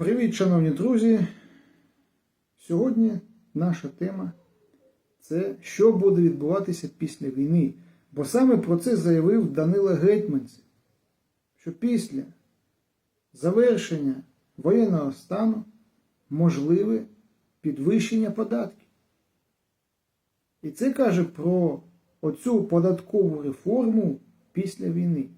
Привіт, шановні друзі! Сьогодні наша тема це що буде відбуватися після війни. Бо саме про це заявив Данила Гетьманцев, що після завершення воєнного стану можливе підвищення податків. І це каже про оцю податкову реформу після війни.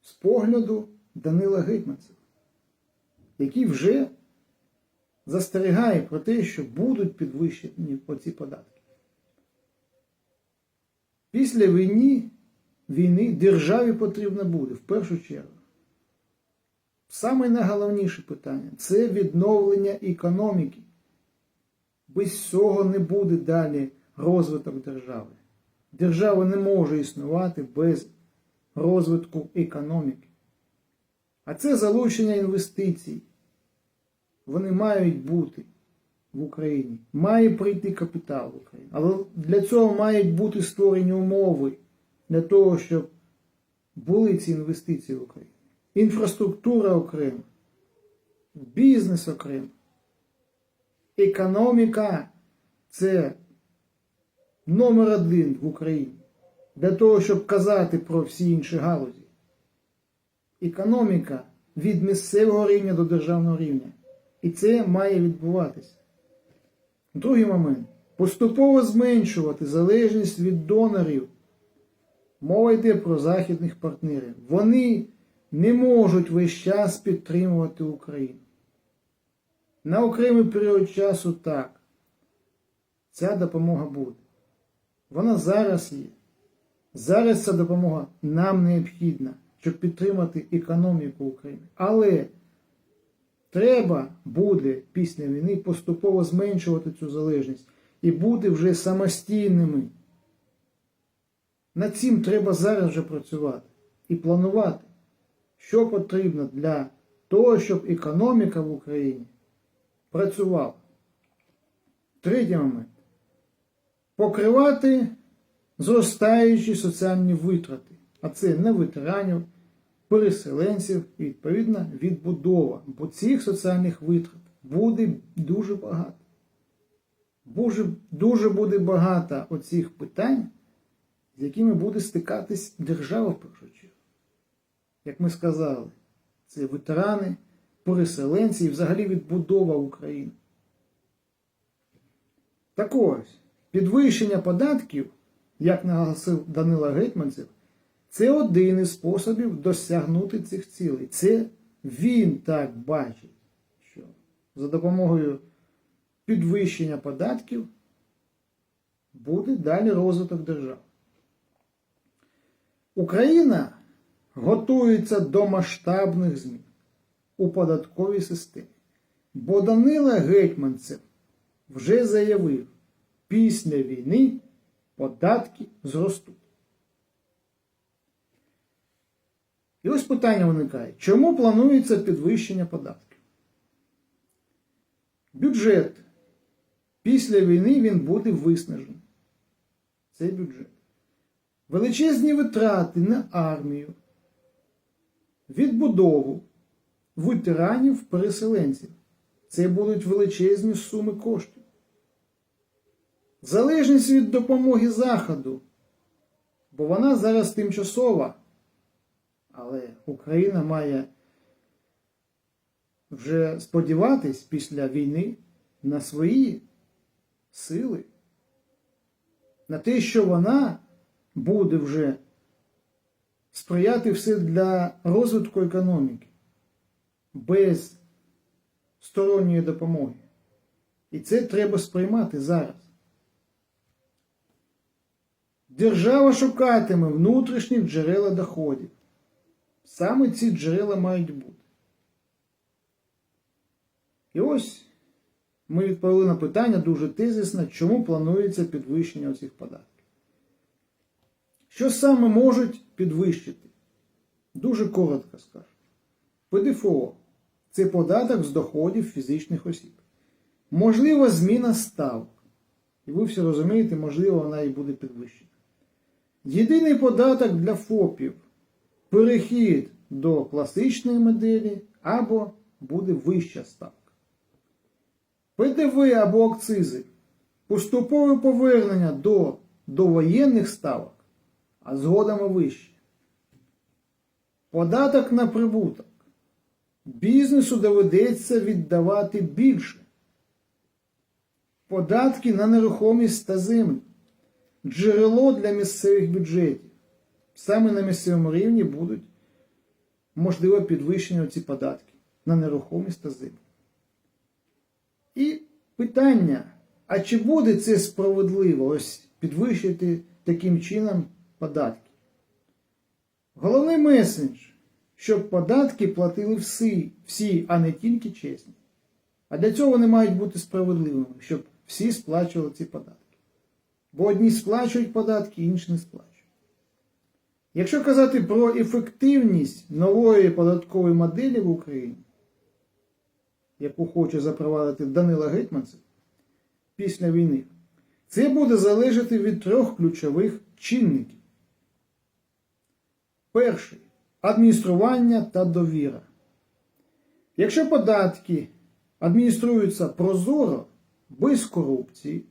З погляду Данила Гетьманцева, який вже застерігає про те, що будуть підвищені оці податки. Після війни, війни державі потрібно буде в першу чергу. Саме найголовніше питання це відновлення економіки. Без цього не буде далі розвиток держави. Держава не може існувати без розвитку економіки. А це залучення інвестицій. Вони мають бути в Україні. Має прийти капітал в Україну. Але для цього мають бути створені умови для того, щоб були ці інвестиції в Україні. Інфраструктура окрема, бізнес окремо. Економіка це номер один в Україні. Для того, щоб казати про всі інші галузі. Економіка від місцевого рівня до державного рівня. І це має відбуватися. Другий момент. Поступово зменшувати залежність від донорів. Мова йде про західних партнерів. Вони не можуть весь час підтримувати Україну. На окремий період часу так. Ця допомога буде. Вона зараз є. Зараз ця допомога нам необхідна, щоб підтримати економіку України. Але треба буде після війни поступово зменшувати цю залежність і бути вже самостійними. Над цим треба зараз вже працювати і планувати, що потрібно для того, щоб економіка в Україні працювала. Третій момент. Покривати зростаючі соціальні витрати, а це не ветеранів, переселенців і, відповідно, відбудова. Бо цих соціальних витрат буде дуже багато. Дуже, дуже буде багато оцих питань, з якими буде стикатись держава в першу чергу. Як ми сказали, це ветерани, переселенці і взагалі відбудова України. Так ось, підвищення податків, як наголосив Данила Гетьманцев, це один із способів досягнути цих цілей. Це він так бачить, що за допомогою підвищення податків буде далі розвиток держави. Україна готується до масштабних змін у податковій системі. Бо Данила Гетьманцев вже заявив, після війни податки зростуть. І ось питання виникає, чому планується підвищення податків? Бюджет. Після війни він буде виснажений. Цей бюджет. Величезні витрати на армію, відбудову ветеранів, переселенців. Це будуть величезні суми коштів. Залежність від допомоги Заходу, бо вона зараз тимчасова. Але Україна має вже сподіватись після війни на свої сили, на те, що вона буде вже сприяти все для розвитку економіки без сторонньої допомоги. І це треба сприймати зараз. Держава шукатиме внутрішніх джерела доходів. Саме ці джерела мають бути. І ось ми відповіли на питання дуже тезисно, чому планується підвищення цих податків. Що саме можуть підвищити? Дуже коротко скажу. ПДФО це податок з доходів фізичних осіб. Можлива зміна ставок. І ви всі розумієте, можливо, вона і буде підвищена. Єдиний податок для ФОПів перехід до класичної моделі або буде вища ставка. ПДВ або акцизи поступове повернення до довоєнних ставок, а згодом вище. Податок на прибуток. Бізнесу доведеться віддавати більше. Податки на нерухомість та землю. Джерело для місцевих бюджетів. Саме на місцевому рівні будуть можливо підвищення ці податки на нерухомість та землю. І питання, а чи буде це справедливо ось підвищити таким чином податки? Головний меседж, щоб податки платили всі, всі, а не тільки чесні. А для цього вони мають бути справедливими, щоб всі сплачували ці податки. Бо одні сплачують податки, інші не сплачують. Якщо казати про ефективність нової податкової моделі в Україні, яку хоче запровадити Данила Гетманцев після війни, це буде залежати від трьох ключових чинників. Перший адміністрування та довіра. Якщо податки адмініструються прозоро, без корупції,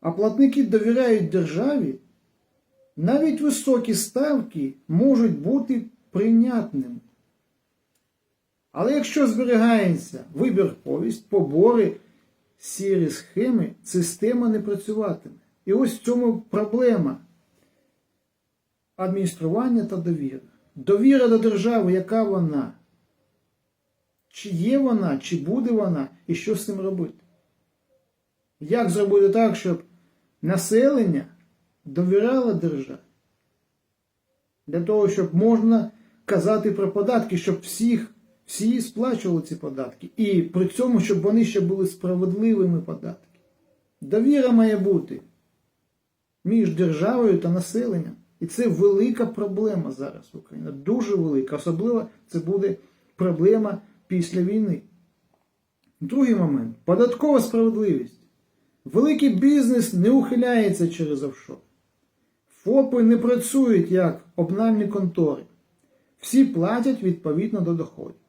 а платники довіряють державі, навіть високі ставки можуть бути прийнятними. Але якщо зберігається вибірковість, побори, сірі схеми, система не працюватиме. І ось в цьому проблема адміністрування та довіра. Довіра до держави, яка вона? Чи є вона, чи буде вона, і що з цим робити? Як зробити так, щоб населення довіряло державі? Для того, щоб можна казати про податки, щоб всіх, всі сплачували ці податки. І при цьому, щоб вони ще були справедливими податки. Довіра має бути між державою та населенням. І це велика проблема зараз в Україні. Дуже велика. Особливо це буде проблема після війни. Другий момент податкова справедливість. Великий бізнес не ухиляється через офшор. ФОПи не працюють як обнальні контори. Всі платять відповідно до доходів.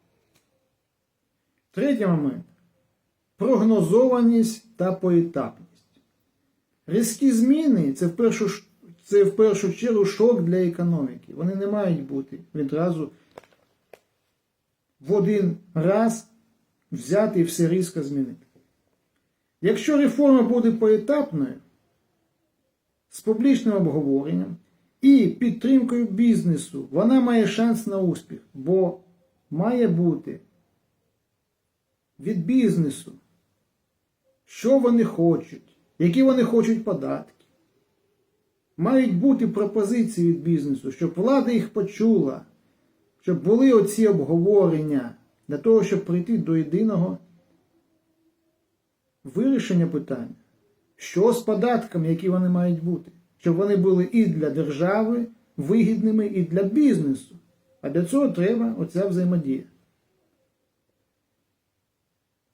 Третій момент прогнозованість та поетапність. Різкі зміни це в першу це в першу чергу шок для економіки. Вони не мають бути відразу в один раз взяти і все різко змінити. Якщо реформа буде поетапною, з публічним обговоренням і підтримкою бізнесу, вона має шанс на успіх, бо має бути від бізнесу, що вони хочуть, які вони хочуть податки. Мають бути пропозиції від бізнесу, щоб влада їх почула, щоб були оці обговорення для того, щоб прийти до єдиного вирішення питання, що з податками, які вони мають бути, щоб вони були і для держави вигідними, і для бізнесу. А для цього треба оця взаємодія.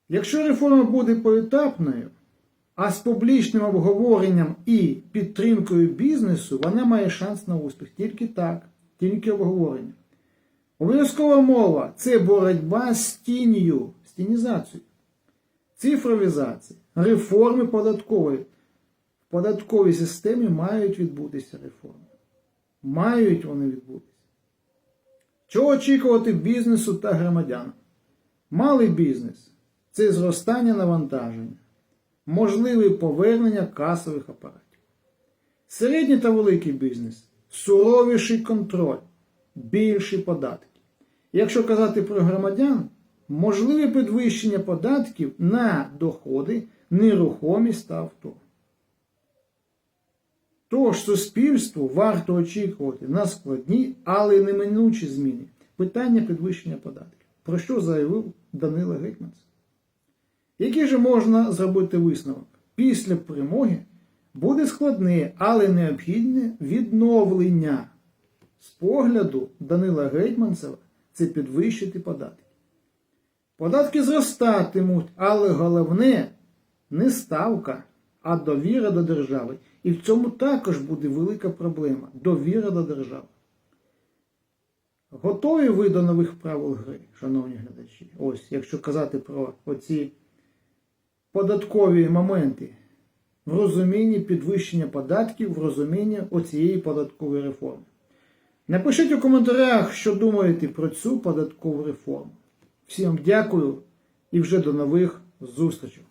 Якщо реформа буде поетапною, а з публічним обговоренням і підтримкою бізнесу вона має шанс на успіх. Тільки так, тільки обговорення. Обов'язкова мова це боротьба з тінню, з тінізацією, цифровізація, реформи податкової. В податковій системі мають відбутися реформи. Мають вони відбутися. Чого очікувати бізнесу та громадянам? Малий бізнес це зростання навантаження можливе повернення касових апаратів. Середній та великий бізнес суровіший контроль, більші податки. Якщо казати про громадян, можливе підвищення податків на доходи, нерухомість та авто. Тож суспільству варто очікувати на складні, але неминучі зміни питання підвищення податків, про що заявив Данила Гетьманц. Який же можна зробити висновок? Після перемоги буде складне, але необхідне відновлення. З погляду Данила Гетьманцева це підвищити податки. Податки зростатимуть, але головне не ставка, а довіра до держави. І в цьому також буде велика проблема довіра до держави. Готові ви до нових правил гри, шановні глядачі? Ось, якщо казати про оці податкові моменти в розумінні підвищення податків, в розумінні оцієї податкової реформи. Напишіть у коментарях, що думаєте про цю податкову реформу. Всім дякую і вже до нових зустрічей.